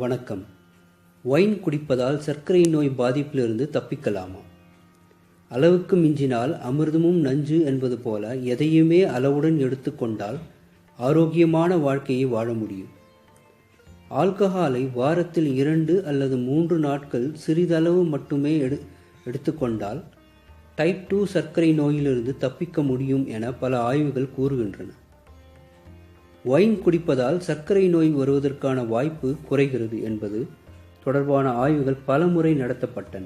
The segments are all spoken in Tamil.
வணக்கம். ஒயின் குடிப்பதால் சர்க்கரை நோய் பாதிப்பிலிருந்து தப்பிக்கலாமா? அளவுக்கு மிஞ்சினால் அமிர்தமும் நஞ்சு என்பது போல எதையுமே அளவுடன் எடுத்துக்கொண்டால் ஆரோக்கியமான வாழ்க்கையை வாழ முடியும். ஆல்கஹாலை வாரத்தில் இரண்டு அல்லது மூன்று நாட்கள் சிறிதளவு மட்டுமே எடு எடுத்துக்கொண்டால் டைப் டூ சர்க்கரை நோயிலிருந்து தப்பிக்க முடியும் என பல ஆய்வுகள் கூறுகின்றன. ஒயின் குடிப்பதால் சர்க்கரை நோய் வருவதற்கான வாய்ப்பு குறைகிறது என்பது தொடர்பான ஆய்வுகள் பல முறை நடத்தப்பட்டன.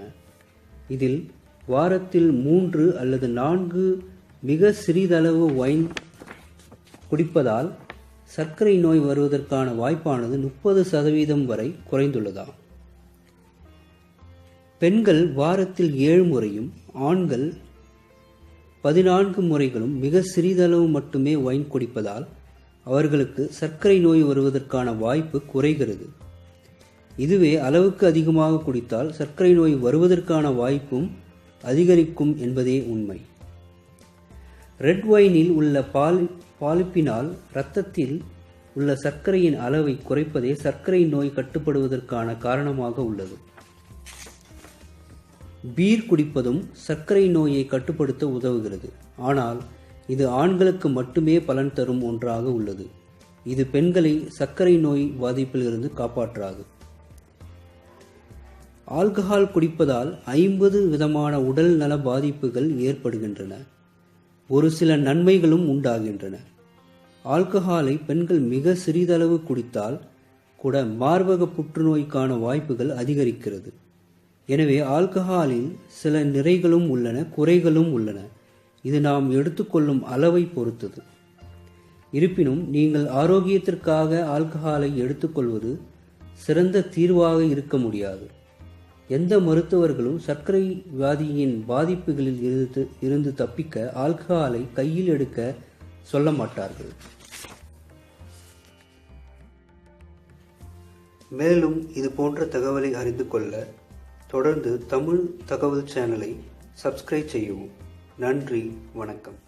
இதில் வாரத்தில் மூன்று அல்லது நான்கு மிக சிறிதளவு ஒயின் குடிப்பதால் சர்க்கரை நோய் வருவதற்கான வாய்ப்பானது முப்பது சதவீதம் வரை குறைந்துள்ளதாம். பெண்கள் வாரத்தில் ஏழு முறையும் ஆண்கள் பதினான்கு முறைகளும் மிக சிறிதளவு மட்டுமே ஒயின் குடிப்பதால் அவர்களுக்கு சர்க்கரை நோய் வருவதற்கான வாய்ப்பு குறைகிறது. இதுவே அளவுக்கு அதிகமாக குடித்தால் சர்க்கரை நோய் வருவதற்கான வாய்ப்பும் அதிகரிக்கும் என்பதே உண்மை. ரெட் ஒயினில் உள்ள பால் பாலிப்பினால் இரத்தத்தில் உள்ள சர்க்கரையின் அளவை குறைப்பதே சர்க்கரை நோய் கட்டுப்படுவதற்கான காரணமாக உள்ளது. பீர் குடிப்பதும் சர்க்கரை நோயை கட்டுப்படுத்த உதவுகிறது. ஆனால் இது ஆண்களுக்கு மட்டுமே பலன் தரும் ஒன்றாக உள்ளது. இது பெண்களை சர்க்கரை நோய் பாதிப்பிலிருந்து காப்பாற்றாது. ஆல்கஹால் குடிப்பதால் ஐம்பது விதமான உடல் நல பாதிப்புகள் ஏற்படுகின்றன. ஒரு சில நன்மைகளும் உண்டாகின்றன. ஆல்கஹாலை பெண்கள் மிக சிறிதளவு குடித்தால் கூட மார்பக புற்றுநோய்க்கான வாய்ப்புகள் அதிகரிக்கிறது. எனவே ஆல்கஹாலில் சில நிறைகளும் உள்ளன குறைகளும் உள்ளன. இது நாம் எடுத்துக்கொள்ளும் அளவை பொறுத்தது. இருப்பினும் நீங்கள் ஆரோக்கியத்திற்காக ஆல்கஹாலை எடுத்துக்கொள்வது சிறந்த தீர்வாக இருக்க முடியாது. எந்த மருத்துவர்களும் சர்க்கரை வியாதியின் பாதிப்புகளில் இருந்து இருந்து தப்பிக்க ஆல்கஹாலை கையில் எடுக்க சொல்ல மாட்டார்கள். மேலும் இது போன்ற தகவலை அறிந்து கொள்ள தொடர்ந்து தமிழ் தகவல் சேனலை சப்ஸ்கிரைப் செய்யவும். நன்றி வணக்கம்.